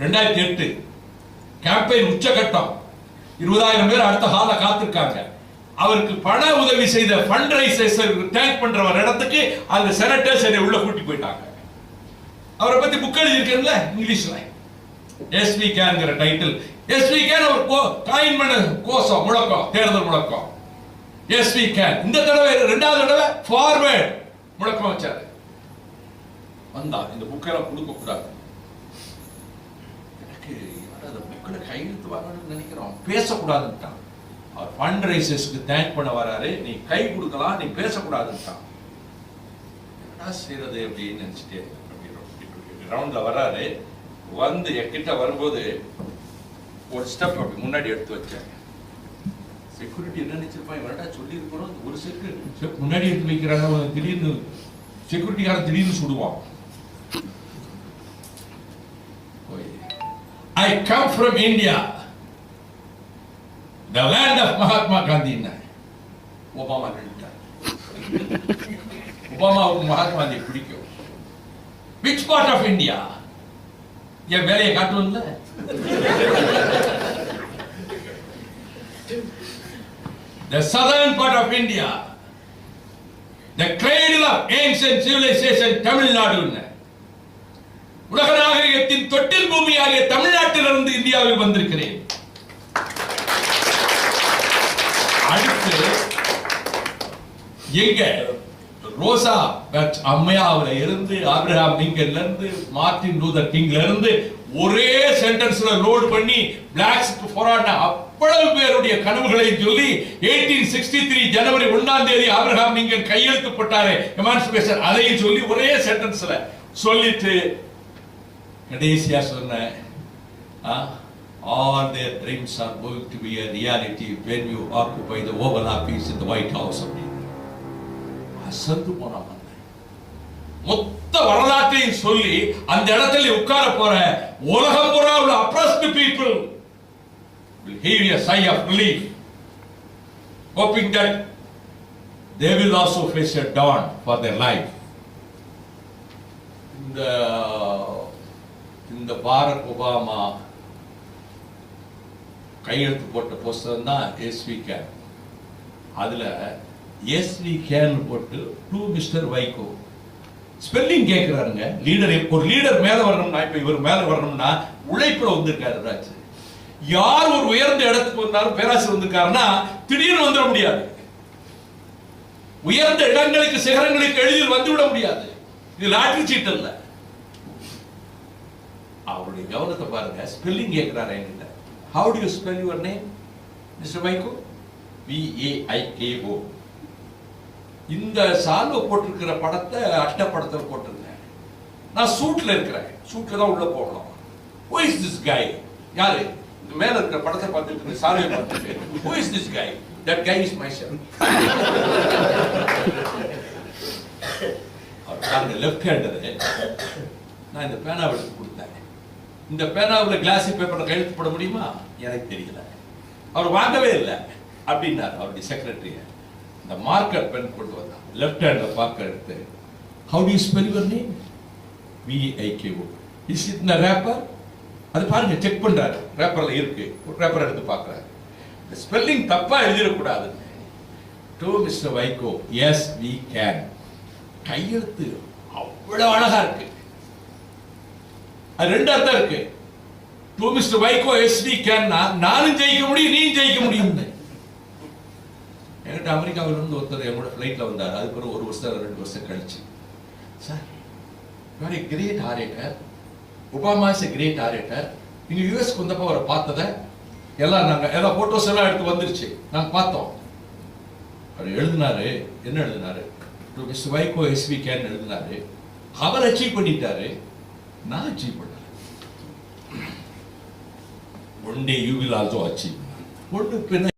ரெண்டாயிரத்தி எட்டு. கேம்பெயின் உச்சகட்டம். இருபதாயிரம் பேர் அடுத்த ஹால காத்திருக்காங்க. அவருக்கு பண உதவி செய்த ஃபண்ட் ரைசர்ஸ் பண்றவர் இடத்துக்கு அந்த செனட்டர்ஸ் என்னை உள்ள கூட்டி போயிட்டாங்க. அவரை பத்தி புக் எழுதியிருக்கேன்ல இங்கிலீஷ்ல. எஸ்வி கேங்கிற டைட்டில் எஸ்வி கேன் அவர் காயின் பண்ண கோஷம் முழக்கம் தேர்தல் முழக்கம். எஸ்வி கேன் இந்த தடவை ரெண்டாவது தடவை ஃபார்வேர்ட் முழக்கம் வச்சாரு. வந்தா இந்த புக்கெல்லாம் கொடுக்க கூடாது. எனக்கு அந்த புக்கில் கையெழுத்து வாங்கணும்னு நினைக்கிறோம். பேசக்கூடாதுன்ட்டான். அவர் ஃபண்ட் ரைசர்ஸ்க்கு தேங்க் பண்ண வராரு. நீ கை கொடுக்கலாம் நீ பேசக்கூடாதுன்ட்டான். என்னடா செய்யறது அப்படின்னு நினச்சிட்டே ரவுண்டில் வராரு. வந்து என்கிட்ட வரும்போது ஒரு ஸ்டெப் அப்படி முன்னாடி எடுத்து வச்சாங்க செக்யூரிட்டி என்ன நினைச்சிருப்பான்? இவரடா சொல்லியிருக்கணும். ஒரு செக்கு முன்னாடி எடுத்து வைக்கிறாங்க. அவன் திடீர்னு செக்யூரிட்டிக்காரன் திடீர்னு சுடுவான். I come from India, the land of Mahatma Gandhi. Obama Obama Mahatma Gandhi. Which part of India? Yeah, very cartoon. The southern part of India, the cradle of ancient civilization, Tamil Nadu. உலக நாகரிகத்தின் தொட்டில் பூமியாகிய தமிழ்நாட்டிலிருந்து இந்தியாவில் வந்திருக்கிறேன். அடுத்து எங்க? ரோசா அம்மையாவில இருந்து Abraham லிங்கன்ல இருந்து மார்டின் லூதர் கிங்ல இருந்து ஒரே சென்டென்ஸ்ல லோட் பண்ணி பிளாக்ஸ் போராடின அவ்வளவு பேருடைய கனவுகளை சொல்லி 1863 ஜனவரி ஒன்னாம் தேதி ஆப்ரஹாம் லிங்கன் கையெழுத்து போட்டாரு. எமான்சிபேஷன் அதையும் சொல்லி ஒரே சென்டென்ஸ்ல சொல்லிட்டு கடைசியா சொன்னேன் all their dreams are going to be a reality when you occupy the Oval Office in the White House அசந்து மொத்த வரலாற்றையும் சொல்லி அந்த இடத்துல உட்கார போற உலகம் பூரா உள்ள oppressed people will heave a sigh of relief hoping that they will also face a dawn for their life இந்த இந்த பாரக் ஒபாமா கையெழுத்து போட்ட புஸ்தகம் தான் எஸ்வி கேன் அதுல எஸ்வி கேன் போட்டு டூ மிஸ்டர் வைகோ. ஸ்பெல்லிங் கேட்கிறாருங்க லீடர் ஒரு லீடர் மேல வரணும்னா இப்போ இவர் மேல வரணும்னா உழைப்பில் வந்திருக்காரு ராஜ். யார் ஒரு உயர்ந்த இடத்துக்கு வந்தாலும் பேராசு வந்திருக்காருன்னா திடீர்னு வந்துட முடியாது. உயர்ந்த இடங்களுக்கு சிகரங்களுக்கு எளிதில் வந்துவிட முடியாது. இது லாட்டரி சீட் இல்லை அவருடைய கவனத்தை பாருங்க. ஸ்பெல்லிங் கேட்கிறாரு என்கிட்ட. How do you spell your name Mr Vaiko V இந்த சால்வை போட்டிருக்கிற படத்தை அஷ்டப்படத்தில் போட்டிருந்தேன். நான் சூட்ல இருக்கிறேன். சூட்டில் தான் உள்ளே போகணும் ஹூ இஸ் திஸ் கை யாரு? இந்த மேல இருக்கிற படத்தை பார்த்துட்டு சால்வை பார்த்துட்டு who is this guy that guy is myself பாருங்க லெஃப்ட் ஹேண்டரு நான் இந்த பேனாவை எடுத்து கொடுத்தேன். இந்த பேனாவில் கிளாசி பேப்பரில் கையெழுத்து போட முடியுமா? எனக்கு தெரியல. அவர் வாங்கவே இல்லை. அப்படின்னார் அவருடைய செக்ரட்டரிய இந்த மார்க்கர் பென் கொண்டு வந்தான். லெஃப்ட் ஹேண்டில் பார்க்க எடுத்து how to spell your name VIKO is it இந்த ரேப்பர் அது பாருங்க செக் பண்றாரு. ரேப்பரில் இருக்கு. ஒரு ரேப்பர் எடுத்து பார்க்கறாரு. இந்த ஸ்பெல்லிங் தப்பாக எழுதிடக்கூடாது. To Mr Vaiko yes we can கையெழுத்து அவ்வளோ அழகாக இருக்குது அது ரெண்டு அர்த்தம் இருக்கு. டு மிஸ்டர் வைகோ எஸ்டி கேன்னா நானும் ஜெயிக்க முடியும் நீ ஜெயிக்க முடியும். என்கிட்ட அமெரிக்காவில் இருந்து ஒருத்தர் என்னோட ஃப்ளைட்ல வந்தார். அதுக்கு ஒரு ஒரு வருஷம் ரெண்டு வருஷம் கழிச்சு. Sir very great orator Obama is great orator நீங்கள் யூஎஸ்க்கு வந்தப்போ அவரை பார்த்ததை எல்லாம் நாங்கள் எல்லா ஃபோட்டோஸ் எல்லாம் எடுத்து வந்துருச்சு. நாங்கள் பார்த்தோம். அவர் எழுதினாரு. என்ன எழுதினாரு? To Mr Vaiko yes we can எழுதினாரு. அவர் அச்சீவ் பண்ணிட்டாரு. நான் அச்சீவ் பண்ணல one day you will also achieve ஒன்று பின்ன